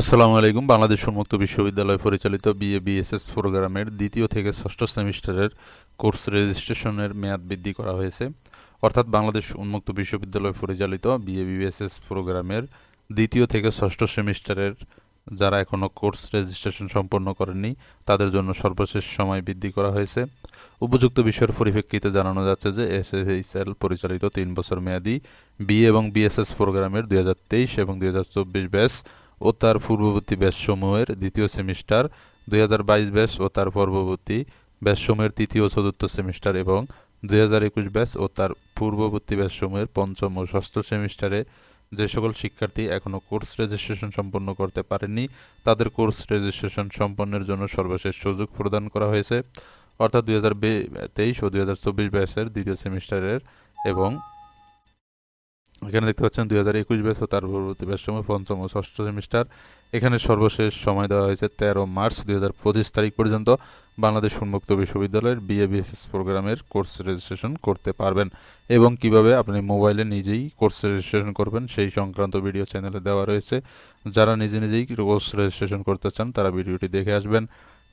আসসালামু আলাইকুম। বাংলাদেশ উন্মুক্ত বিশ্ববিদ্যালয় পরিচালিত বিএ বিএসএস প্রোগ্রামের দ্বিতীয় থেকে ষষ্ঠ সেমিস্টারের কোর্স রেজিস্ট্রেশনের মেয়াদ বৃদ্ধি করা হয়েছে। অর্থাৎ বাংলাদেশ উন্মুক্ত বিশ্ববিদ্যালয় পরিচালিত বিএ বিএসএস প্রোগ্রামের দ্বিতীয় থেকে ষষ্ঠ সেমিস্টারের যারা এখনও কোর্স রেজিস্ট্রেশন সম্পন্ন করেননি, তাদের জন্য সর্বশেষ সময় বৃদ্ধি করা হয়েছে। উপযুক্ত বিষয়ের পরিপ্রেক্ষিতে জানানো যাচ্ছে যে এসএসএল পরিচালিত তিন বছর মেয়াদী বিএ এবং বিএসএস প্রোগ্রামের দুই হাজার তেইশ এবং দুই ব্যাচ ও তার পূর্ববর্তী ব্যাচসমূহের দ্বিতীয় সেমিস্টার, দুই ব্যাচ ও তার পূর্ববর্তী ব্যাচসমূহের তৃতীয় ও চতুর্থ সেমিস্টার এবং দুই ব্যাচ ও তার পূর্ববর্তী ব্যাচসমূহের পঞ্চম ও ষষ্ঠ সেমিস্টারে যে সকল শিক্ষার্থী এখনও কোর্স রেজিস্ট্রেশন সম্পন্ন করতে পারেননি, তাদের কোর্স রেজিস্ট্রেশন সম্পন্নের জন্য সর্বশেষ সুযোগ প্রদান করা হয়েছে। অর্থাৎ দুই তেইশ ও দুই হাজার চব্বিশ ব্যাচের দ্বিতীয় সেমিস্টারের এবং এখানে দেখতে পাচ্ছেন দুই হাজার একুশ ও তার পরবর্তী ব্যাচ সময় পঞ্চম ও ষষ্ঠ সেমিস্টার। এখানে সর্বশেষ সময় দেওয়া হয়েছে তেরো মার্চ দুই হাজার পঁচিশ তারিখ পর্যন্ত। বাংলাদেশ উন্মুক্ত বিশ্ববিদ্যালয়ের বিএ বিএসএস প্রোগ্রামের কোর্স রেজিস্ট্রেশন করতে পারবেন এবং কীভাবে আপনি মোবাইলে নিজেই কোর্স রেজিস্ট্রেশন করবেন সেই সংক্রান্ত ভিডিও চ্যানেলে দেওয়া রয়েছে। যারা নিজে নিজেই কোর্স রেজিস্ট্রেশন করতে চান তারা ভিডিওটি দেখে আসবেন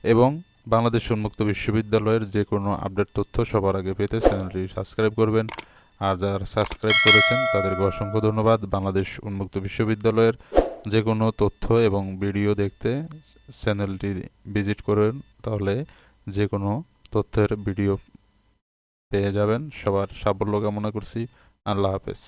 এবং বাংলাদেশ উন্মুক্ত বিশ্ববিদ্যালয়ের যে কোনো আপডেট তথ্য সবার আগে পেতে চ্যানেলটি সাবস্ক্রাইব করবেন। আর যারা সাবস্ক্রাইব করেছেন, তাদেরকে অসংখ্য ধন্যবাদ। বাংলাদেশ উন্মুক্ত বিশ্ববিদ্যালয়ের যে কোনো তথ্য এবং ভিডিও দেখতে চ্যানেলটি ভিজিট করেন, তাহলে যে কোনো তথ্যের ভিডিও পেয়ে যাবেন। সবার সাফল্য কামনা করছি। আল্লাহ হাফেজ।